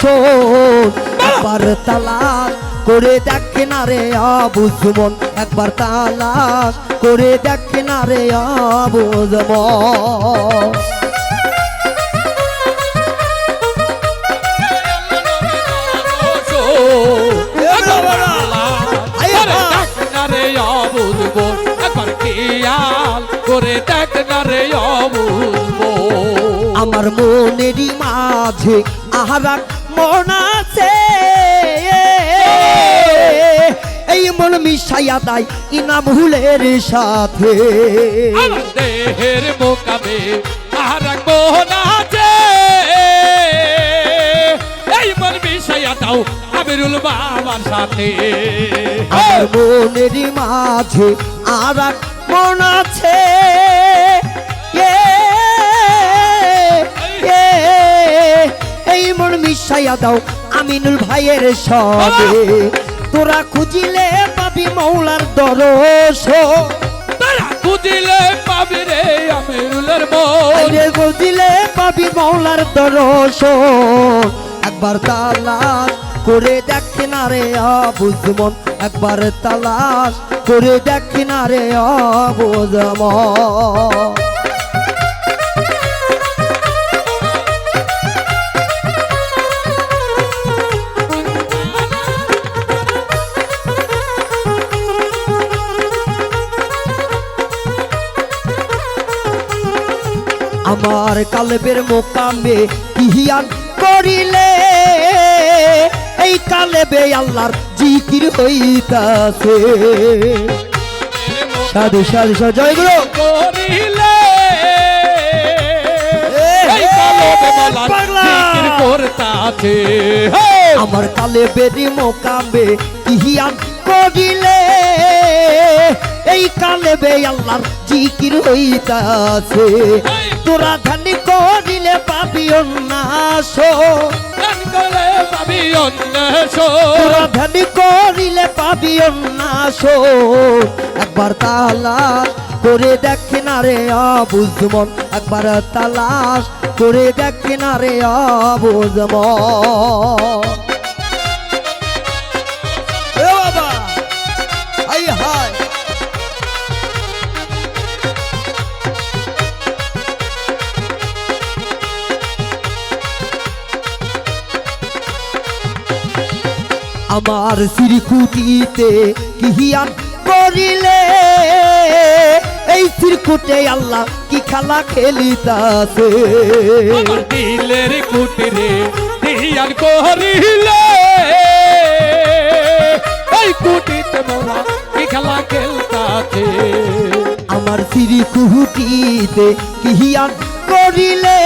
শোন। একবার তালাক করে দেখ না রে আবু একবার তালাক করে দেখ না রে আবু করে দেখ না রে অবুঝবো আমার মনেরই মাঝে আহারা মন আছে। এই মন মিশাইয়া দেয় ইনা ভুলের সাথে। দেহের মোকামে আর রাখব না যে এই মন বিষয়া দাও আমিরুল বাবার সাথে। মনেরই মাঝে আর মন আছে। মিশাইয়া দাও আমিনুল ভাইয়ের সবে তোরা খুঁজিলে পাবি মৌলার দরস তারা খুঁজিলে পাবি রে আরে পাবি মৌলার দরস একবার তালাশ করে দেখ না রে আবুজমন একবার তালাশ করে দেখ না রে আবুজমন আমার কালেবের মোকামে ইহিয়ান করিলে এই কালেবে আল্লাহর জিকির হইতাছে। সাধু সাধু সাধু, জয় গুরু। করিলে এ, কালো আমার কালেবের মোকামে ইহিয়ান করিলে কালেবে আল্লাহর জিকির হইতাছে। তোরা ধানি করিলে পাবি অন্যাস। তোরা ধ্যানি করিলে পাবি অন্যাস। একবার তালাশ করে দেখ না রে আবুজমন একবার তালাশ করে দেখ না রে আবুজমন আমার শ্রীকুটিতে কিহিয়ান করিলে? এই শ্রীকুটে আল্লাহ কি খেলা খেলিতাছে? দিলের কুটিরে দিয়ান করিলে? এই কুটিতে মোরা কি খেলা খেলতাছে? আমার শ্রীকুটিতে কিহিয়ান করিলে?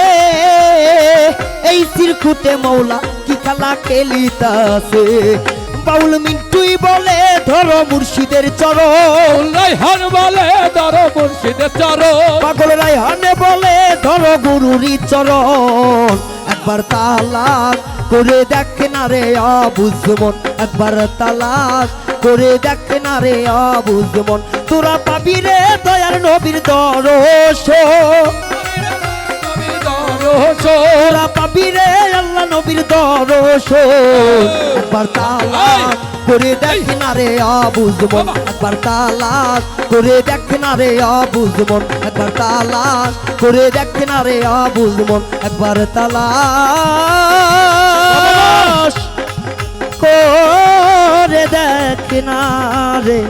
এই শ্রীকুটে মৌলা খেলা খেলিতাছে। বাউল মিন্টুই বলে ধরো মুর্শিদের চরণ। রাইহান বলে দর মুর্শিদের চরণ। পাগল রাইহানে বলে ধরো গুরুরি চরণ। একবার তালাক করে দেখ না রে আবুজমন একবার তালাক করে দেখ না রে আবুজমন তোরা পাবি রে দয়ার নবীর তোরা পাবি রে আল্লাহ নবীর দরস একবার তালাক করে দেখ না রে একবার তালাক করে দেখ না রে একবার তালাক করে দেখ না রে একবার তালাক করে দেখ না রে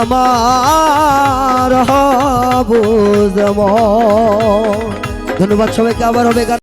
আমার হবুজমন ধন্যবাদ সবাইকে আবার হবে